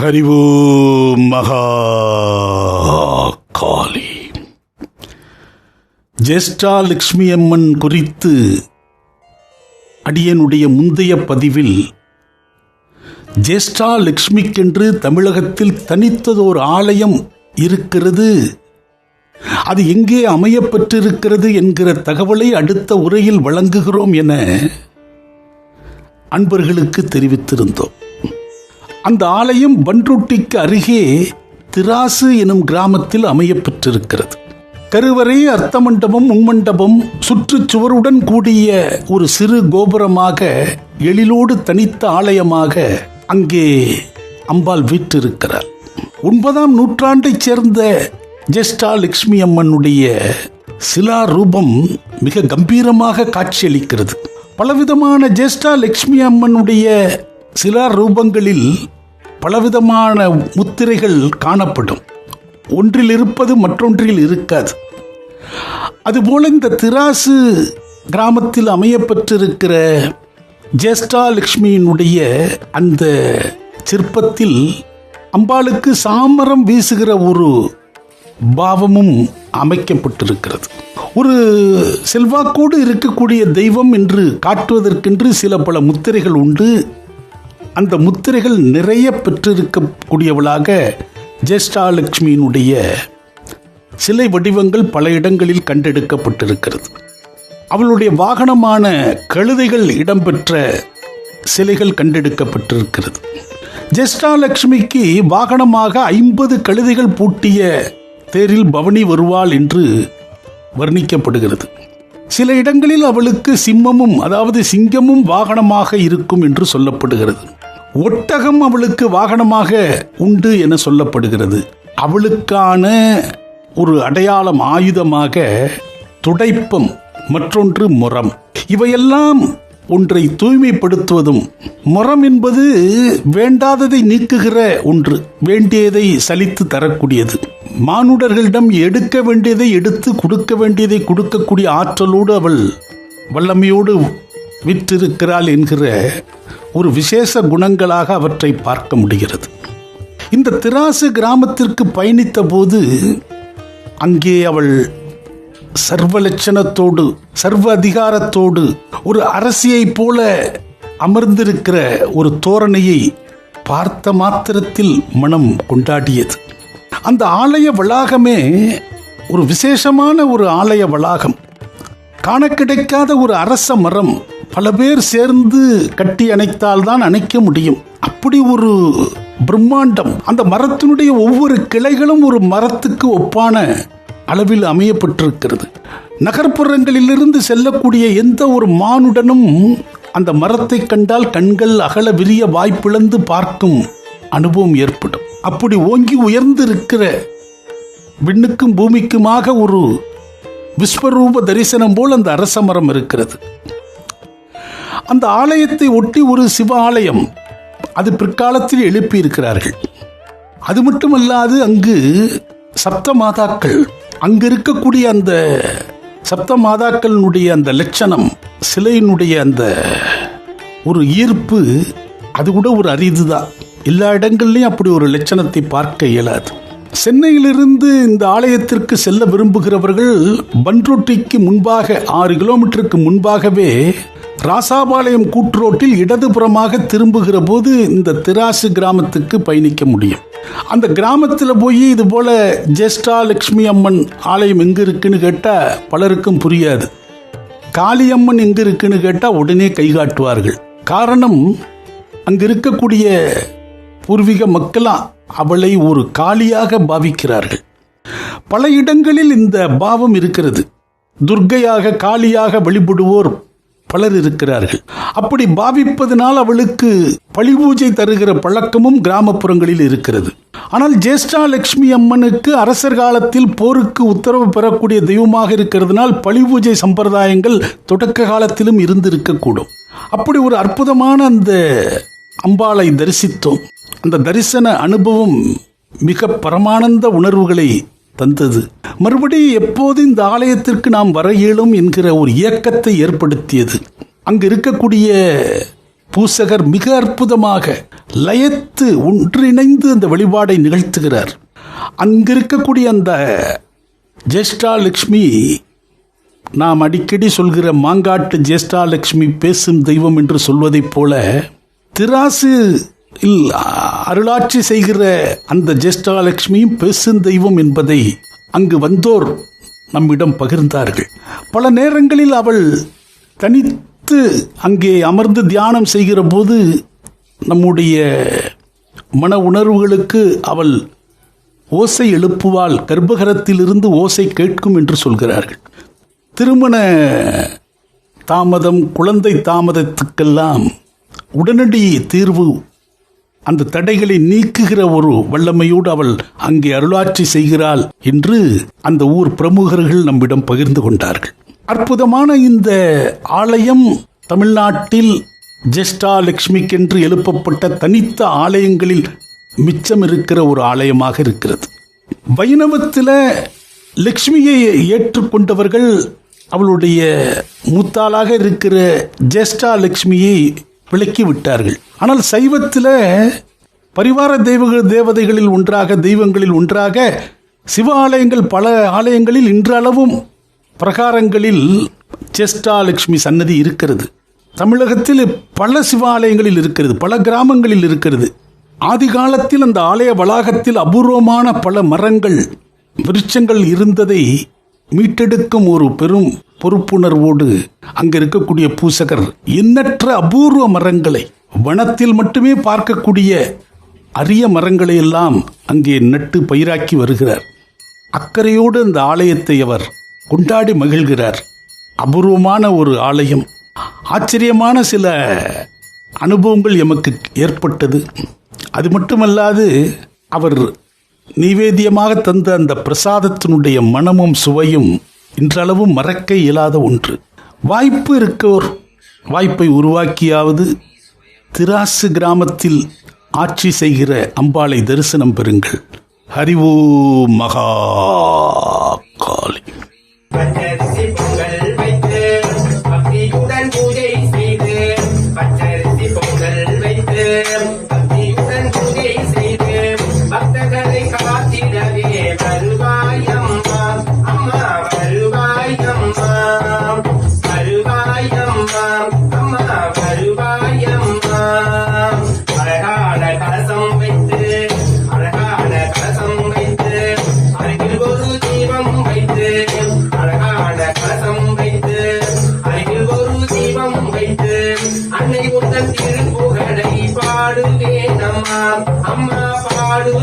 ஹரிவு மகா காளி ஜேஷ்டா லக்ஷ்மி அம்மன் குறித்து அடியனுடைய முந்தைய பதிவில் ஜேஷ்டா லக்ஷ்மிக்கென்று தமிழகத்தில் தனித்ததோர் ஆலயம் இருக்கிறது. அது எங்கே அமையப்பெற்றிருக்கிறது என்கிற தகவலை அடுத்த உரையில் வழங்குகிறோம் என அன்பர்களுக்கு தெரிவித்திருந்தோம். அந்த ஆலயம் பன்ருட்டிக்கு அருகே திராசு எனும் கிராமத்தில் அமையப்பெற்றிருக்கிறது. கருவறை அர்த்த மண்டபம் முன்மண்டபம் சுற்றுச்சுவருடன் கூடிய ஒரு சிறு கோபுரமாக எழிலோடு தனித்த ஆலயமாக அங்கே அம்பாள் வீற்றிருக்கிறார் ஒன்பதாம் நூற்றாண்டைச் சேர்ந்த ஜெஸ்டா லக்ஷ்மி அம்மனுடைய சிலா ரூபம் மிக கம்பீரமாக காட்சியளிக்கிறது. பலவிதமான ஜெஸ்டா லக்ஷ்மி அம்மனுடைய சில ரூபங்களில் பலவிதமான முத்திரைகள் காணப்படும். ஒன்றில் இருப்பது மற்றொன்றில் இருக்காது. அதுபோல இந்த திராசு கிராமத்தில் அமையப்பெற்றிருக்கிற ஜேஷ்டா லக்ஷ்மியினுடைய அந்த சிற்பத்தில் அம்பாளுக்கு சாமரம் வீசுகிற ஒரு பாவமும் அமைக்கப்பட்டிருக்கிறது. ஒரு செல்வாக்கோடு இருக்கக்கூடிய தெய்வம் என்று காட்டுவதற்கென்று சில பல முத்திரைகள் உண்டு. அந்த முத்திரைகள் நிறைய பெற்றிருக்கக்கூடியவளாக ஜேஷ்டாலட்சுமியினுடைய சிலை வடிவங்கள் பல இடங்களில் கண்டெடுக்கப்பட்டிருக்கிறது. அவளுடைய வாகனமான கழுதைகள் இடம்பெற்ற சிலைகள் கண்டெடுக்கப்பட்டிருக்கிறது. ஜெஷ்டாலட்சுமிக்கு வாகனமாக ஐம்பது கழுதைகள் பூட்டிய தேரில் பவனி வருவாள் என்று வர்ணிக்கப்படுகிறது. சில இடங்களில் அவளுக்கு சிம்மமும் அதாவது சிங்கமும் வாகனமாக இருக்கும் என்று சொல்லப்படுகிறது. ஒட்டகம் அவளுக்கு வாகனமாக உண்டு என சொல்லப்படுகிறது. அவளுக்கான ஒரு அடையாளம் ஆயுதமாக துடைப்பம் மற்றொன்று முரம். இவையெல்லாம் ஒன்றை தூய்மைப்படுத்துவதும் முரம் என்பது வேண்டாததை நீக்குகிற ஒன்று வேண்டியதை சலித்து தரக்கூடியது. மானுடர்களிடம் எடுக்க வேண்டியதை எடுத்து கொடுக்க வேண்டியதை கொடுக்கக்கூடிய ஆற்றலோடு அவள் வல்லமையோடு விற்றிருக்கிறாள் என்கிற ஒரு விசேஷ குணங்களாக அவற்றை பார்க்க முடிகிறது. இந்த திராசு கிராமத்திற்கு பயணித்த போது அங்கே அவள் சர்வலட்சணத்தோடு சர்வ அதிகாரத்தோடு ஒரு அரசியைப் போல அமர்ந்திருக்கிற ஒரு தோரணையை பார்த்த மாத்திரத்தில் மனம் கொண்டாடியது. அந்த ஆலய வளாகமே ஒரு விசேஷமான ஒரு ஆலய வளாகம். காண கிடைக்காத ஒரு அரச மரம் பல பேர் சேர்ந்து கட்டி அணைத்தால்தான் அணைக்க முடியும். அப்படி ஒரு பிரம்மாண்டம் அந்த மரத்தினுடைய ஒவ்வொரு கிளைகளும் ஒரு மரத்துக்கு ஒப்பான அளவில் அமையப்பட்டிருக்கிறது. நகர்ப்புறங்களிலிருந்து செல்லக்கூடிய எந்த ஒரு மானுடனும் அந்த மரத்தை கண்டால் கண்கள் அகல விரிய வாய்ப்பிழந்து பார்க்கும் அனுபவம் ஏற்படும். அப்படி ஓங்கி உயர்ந்து இருக்கிற விண்ணுக்கும் பூமிக்குமாக ஒரு விஸ்வரூப தரிசனம் போல் அந்த அரச மரம் இருக்கிறது. அந்த ஆலயத்தை ஒட்டி ஒரு சிவ ஆலயம் அது பிற்காலத்தில் எழுப்பி இருக்கிறார்கள் அது மட்டுமல்லாது அங்கு சப்த மாதாக்கள் அங்கு இருக்கக்கூடிய அந்த சப்த மாதாக்களினுடைய அந்த லட்சணம் சிலையினுடைய அந்த ஒரு ஈர்ப்பு அது கூட ஒரு அரிதுதான். எல்லா இடங்கள்லையும் அப்படி ஒரு லட்சணத்தை பார்க்க இயலாது. சென்னையிலிருந்து இந்த ஆலயத்திற்கு செல்ல விரும்புகிறவர்கள் பன்ருட்டிக்கு முன்பாக ஆறு கிலோமீட்டருக்கு முன்பாகவே ராசாபாளையம் கூட்டுரோட்டில் இடதுபுறமாக திரும்புகிற போது இந்த திராசு கிராமத்துக்கு பயணிக்க முடியும். அந்த கிராமத்தில் போய் இது போல ஜேஷ்டா லக்ஷ்மி அம்மன் ஆலயம் எங்கே இருக்குன்னு கேட்டால் பலருக்கும் புரியாது. காளியம்மன் எங்கே இருக்குன்னு கேட்டால் உடனே கை காட்டுவார்கள். காரணம் அங்கு இருக்கக்கூடிய பூர்வீக மக்களாம் அவளை ஒரு காளியாக பாவிக்கிறார்கள். பல இடங்களில் இந்த பாவம் இருக்கிறது. துர்க்கையாக காளியாக வழிபடுவோர் பலர் இருக்கிறார்கள். அப்படி பாவிப்பதனால் அவளுக்கு பழி பூஜை தருகிற பழக்கமும் கிராமப்புறங்களில் இருக்கிறது. ஆனால் ஜேஷ்டா லட்சுமி அம்மனுக்கு அரசர் காலத்தில் போருக்கு உத்தரவு பெறக்கூடிய தெய்வமாக இருக்கிறதுனால் பழி பூஜை சம்பிரதாயங்கள் தொடக்க காலத்திலும் இருந்திருக்கக்கூடும். அப்படி ஒரு அற்புதமான அந்த அம்பாளை தரிசித்தோம். அந்த தரிசன அனுபவம் மிக பரமானந்த உணர்வுகளை தந்தது. மறுபடியும் எப்போது இந்த ஆலயத்திற்கு நாம் வர இயலும் என்கிற ஒரு இயக்கத்தை ஏற்படுத்தியது. அங்கு இருக்கக்கூடிய பூசகர் மிக அற்புதமாக லயத்து ஒன்றிணைந்து அந்த வழிபாடை நிகழ்த்துகிறார். அங்கிருக்கக்கூடிய அந்த ஜேஷ்டா லக்ஷ்மி நாம் அடிக்கடி சொல்கிற மாங்காட்டு ஜேஷ்டாலட்சுமி பேசும் தெய்வம் என்று சொல்வதைப் போல திராசு அருளாட்சி செய்கிற அந்த ஜேஷ்டாலட்சுமியும் பேசும் தெய்வம் என்பதை அங்கு வந்தோர் நம்மிடம் பகிர்ந்தார்கள். பல நேரங்களில் அவள் தனித்து அங்கே அமர்ந்து தியானம் செய்கிற போது நம்முடைய மன உணர்வுகளுக்கு அவள் ஓசை எழுப்புவாள். கர்ப்பகரத்திலிருந்து ஓசை கேட்கும் என்று சொல்கிறார்கள். திருமண தாமதம் குழந்தை தாமதத்துக்கெல்லாம் உடனடி தீர்வு. அந்த தடைகளை நீக்குகிற ஒரு வல்லமையோடு அவள் அங்கே அருளாட்சி செய்கிறாள் என்று அந்த ஊர் பிரமுகர்கள் நம்மிடம் பகிர்ந்து கொண்டார்கள். அற்புதமான இந்த ஆலயம் தமிழ்நாட்டில் ஜெஸ்டாலட்சுமிக்கென்று எழுப்பப்பட்ட தனித்த ஆலயங்களில் மிச்சம் இருக்கிற ஒரு ஆலயமாக இருக்கிறது. வைணவத்தில் லக்ஷ்மியை ஏற்றுக்கொண்டவர்கள் அவளுடைய மூத்தாளாக இருக்கிற ஜெஸ்டா லக்ஷ்மியை விளக்கி விட்டார்கள் ஆனால் சைவத்தில் பரிவார தெய்வ தேவதைகளில் ஒன்றாக தெய்வங்களில் ஒன்றாக சிவ ஆலயங்கள் பல ஆலயங்களில் இன்றளவும் பிரகாரங்களில் ஜெஸ்டாலட்சுமி சன்னதி இருக்கிறது. தமிழகத்தில் பல சிவாலயங்களில் இருக்கிறது பல கிராமங்களில் இருக்கிறது. ஆதி காலத்தில் அந்த ஆலய வளாகத்தில் அபூர்வமான பல மரங்கள் விருட்சங்கள் இருந்ததை மீட்டெடுக்கும் ஒரு பெரும் பொறுப்புணர்வோடு அங்கே இருக்கக்கூடிய பூசகர் எண்ணற்ற அபூர்வ மரங்களை வனத்தில் மட்டுமே பார்க்கக்கூடிய அரிய மரங்களை எல்லாம் அங்கே நட்டு பயிராக்கி வருகிறார். அக்கறையோடு அந்த ஆலயத்தை அவர் கொண்டாடி மகிழ்கிறார். அபூர்வமான ஒரு ஆலயம். ஆச்சரியமான சில அனுபவங்கள் எமக்கு ஏற்பட்டது. அது மட்டுமல்லாது அவர் நிவேதியமாக தந்த அந்த பிரசாதத்தினுடைய மனமும் சுவையும் இன்றளவும் மறக்க இயலாத ஒன்று. வாய்ப்பு இருக்கோர். வாய்ப்பை உருவாக்கியாவது திராசு கிராமத்தில் ஆட்சி செய்கிற அம்பாளை தரிசனம் பெறுங்கள். ஹரிவோ மகா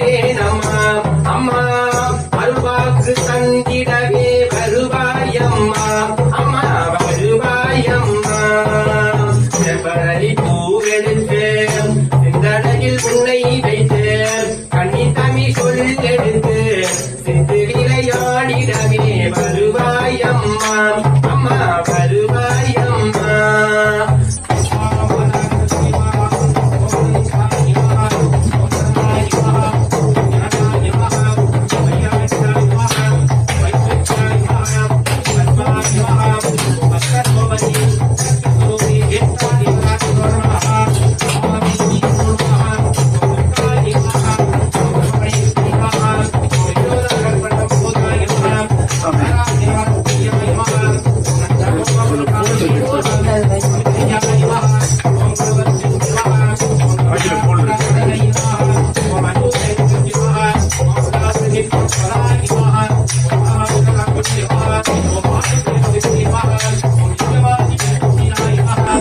பாடுவேன் அம்மா அம்மா அருவாக்கு தந்திடவே வருவாயம்மா அம்மா வருவாயம்மா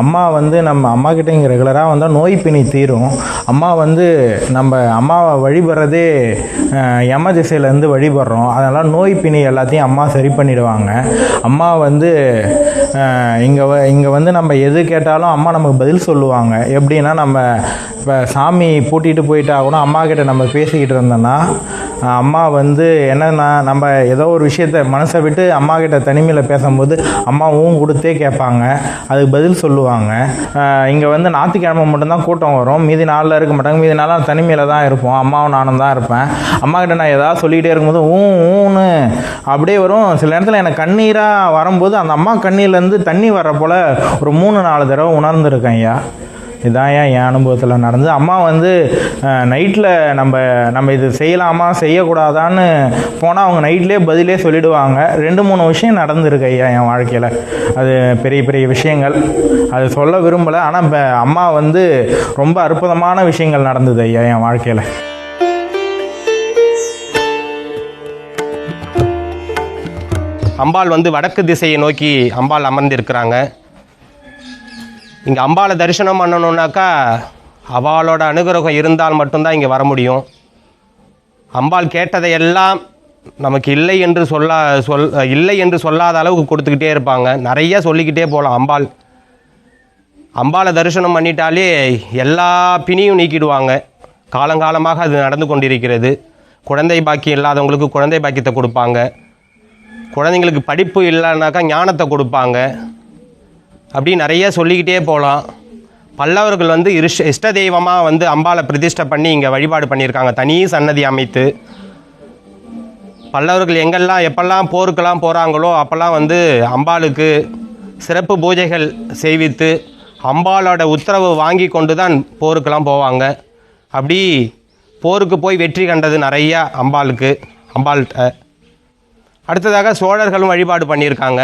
அம்மா வந்து நம்ம அம்மா கிட்ட இங்கே ரெகுலராக வந்தால் நோய் பிணி தீரும். அம்மா வந்து நம்ம அம்மாவை வழிபடுறதே அஹ், யம திசையிலேருந்து வழிபடுறோம். அதனால் நோய் பிணி எல்லாத்தையும் அம்மா சரி பண்ணிடுவாங்க. அம்மா வந்து இங்கே இங்கே வந்து நம்ம எது கேட்டாலும் அம்மா நமக்கு பதில் சொல்லுவாங்க. எப்படின்னா நம்ம இப்போ சாமி பூட்டிகிட்டு போயிட்டா கூட அம்மா கிட்ட நம்ம பேசிக்கிட்டு இருந்தோன்னா அம்மா வந்து என்னன்னா நம்ம ஏதோ ஒரு விஷயத்த மனசை விட்டு அம்மா கிட்ட தனிமையில் பேசும்போது அம்மாவும் கொடுத்தே கேட்பாங்க. அதுக்கு பதில் சொல்லுவாங்க. இங்கே வந்து ஞாயிற்றுக்கிழமை மட்டும்தான் கூட்டம் வரும். மீதி நாளில் இருக்க மாட்டாங்க. மீதி நாளாக தனிமையில் தான் இருப்போம். அம்மாவும் நானும் தான் இருப்பேன். அம்மா கிட்ட நான் ஏதாவது சொல்லிக்கிட்டே இருக்கும்போது ஊ ஊன்னு அப்படியே வரும். சில நேரத்தில் எனக்கு கண்ணீராக வரும்போது அந்த அம்மா கண்ணீரில் கண்ணீர்லேருந்து தண்ணி வர்ற போல் ஒரு மூணு நாலு தடவை உணர்ந்துருக்கேன் ஐயா. இதான் ஏன் என் அனுபவத்தில் நடந்தது அம்மா வந்து நைட்டில் நம்ம நம்ம இது செய்யலாமா செய்யக்கூடாதான்னு போனால் அவங்க நைட்லேயே பதிலே சொல்லிடுவாங்க. ரெண்டு மூணு விஷயம் நடந்திருக்கு ஐயா என் வாழ்க்கையில். அது பெரிய பெரிய விஷயங்கள். அது சொல்ல விரும்பலை. ஆனால் இப்போ அம்மா வந்து ரொம்ப அற்புதமான விஷயங்கள் நடந்தது ஐயா என் வாழ்க்கையில். அம்பாள் வந்து வடக்கு திசையை நோக்கி அம்பாள் அமர்ந்திருக்கிறாங்க. இங்கே அம்பாளை தரிசனம் பண்ணணுன்னாக்கா அவளோட அனுகிரகம் இருந்தால் மட்டும்தான் இங்கே வர முடியும். அம்பாள் கேட்டதையெல்லாம் நமக்கு இல்லை என்று சொல்ல சொல் இல்லை என்று சொல்லாத அளவுக்கு கொடுத்துக்கிட்டே இருப்பாங்க. நிறைய சொல்லிக்கிட்டே போகலாம் அம்பாள். அம்பாளை தரிசனம் பண்ணிட்டாலே எல்லா பிணியும் நீக்கிடுவாங்க. காலங்காலமாக அது நடந்து கொண்டிருக்கிறது. குழந்தை பாக்கியம் இல்லாதவங்களுக்கு குழந்தை பாக்கியத்தை கொடுப்பாங்க. குழந்தைங்களுக்கு படிப்பு இல்லைனாக்கா ஞானத்தை கொடுப்பாங்க. அப்படி நிறைய சொல்லிக்கிட்டே போகலாம். பல்லவர்கள் வந்து இஷ்ட இஷ்ட தெய்வமாக வந்து அம்பாளை பிரதிஷ்டை பண்ணி இங்கே வழிபாடு பண்ணியிருக்காங்க. தனி சன்னதி அமைத்து. பல்லவர்கள் எங்கெல்லாம் எப்பெல்லாம் போருக்கெல்லாம் போகிறாங்களோ அப்போல்லாம் வந்து அம்பாளுக்கு சிறப்பு பூஜைகள் செய்வித்து அம்பாலோட உத்தரவு வாங்கி கொண்டு தான் போருக்கெல்லாம் போவாங்க. அப்படி போருக்கு போய் வெற்றி கண்டது நிறையா அம்பாளுக்கு அம்பாள்கிட்ட. அடுத்ததாக சோழர்களும் வழிபாடு பண்ணியிருக்காங்க.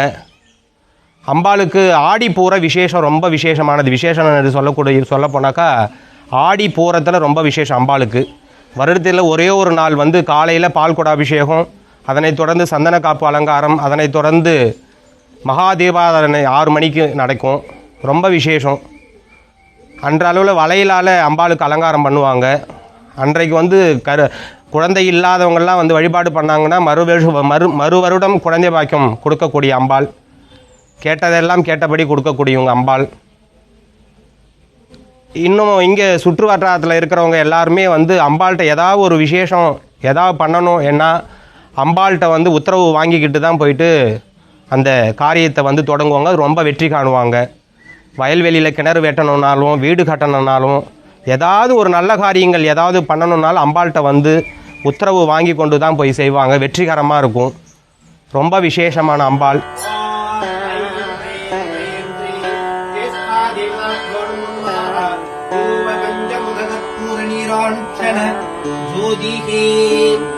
அம்பாளுக்கு ஆடி பூர விசேஷம் ரொம்ப விசேஷமானது. விசேஷம் என்று சொல்லக்கூடிய சொல்லப்போனாக்கா ஆடி பூரத்தில் ரொம்ப விசேஷம் அம்பாளுக்கு. வருடத்தில் ஒரே ஒரு நாள் வந்து காலையில் பால் அபிஷேகம் அதனைத் தொடர்ந்து சந்தன காப்பு அலங்காரம் அதனைத் தொடர்ந்து மகா ஆறு மணிக்கு நடக்கும். ரொம்ப விசேஷம். அன்றளவில் வளையலால் அம்பாளுக்கு அலங்காரம் பண்ணுவாங்க. அன்றைக்கு வந்து கரு குழந்தை இல்லாதவங்கள்லாம் வந்து வழிபாடு பண்ணாங்கன்னா மறு மறு மறு வருடம் குழந்தை பாக்கியம் கொடுக்கக்கூடிய அம்பாள். கேட்டதெல்லாம் கேட்டபடி கொடுக்கக்கூடியவங்க அம்பாள். இன்னும் இங்கே சுற்று வட்டாரத்தில் இருக்கிறவங்க எல்லாருமே வந்து அம்பாள்கிட்ட ஏதாவது ஒரு விசேஷம் ஏதாவது பண்ணணும் ஏன்னா அம்பாள்கிட்ட வந்து உத்தரவு வாங்கிக்கிட்டு தான் போயிட்டு அந்த காரியத்தை வந்து தொடங்குவாங்க. ரொம்ப வெற்றி காணுவாங்க. வயல்வெளியில் கிணறு வெட்டணுன்னாலும் வீடு கட்டணுன்னாலும் ஏதாவது ஒரு நல்ல காரியங்கள் ஏதாவது பண்ணணுன்னாலும் அம்பாள்கிட்ட வந்து உத்தரவு வாங்கி கொண்டு தான் போய் செய்வாங்க. வெற்றிகரமாக இருக்கும். ரொம்ப விசேஷமான அம்பாள். ஜோதிகே.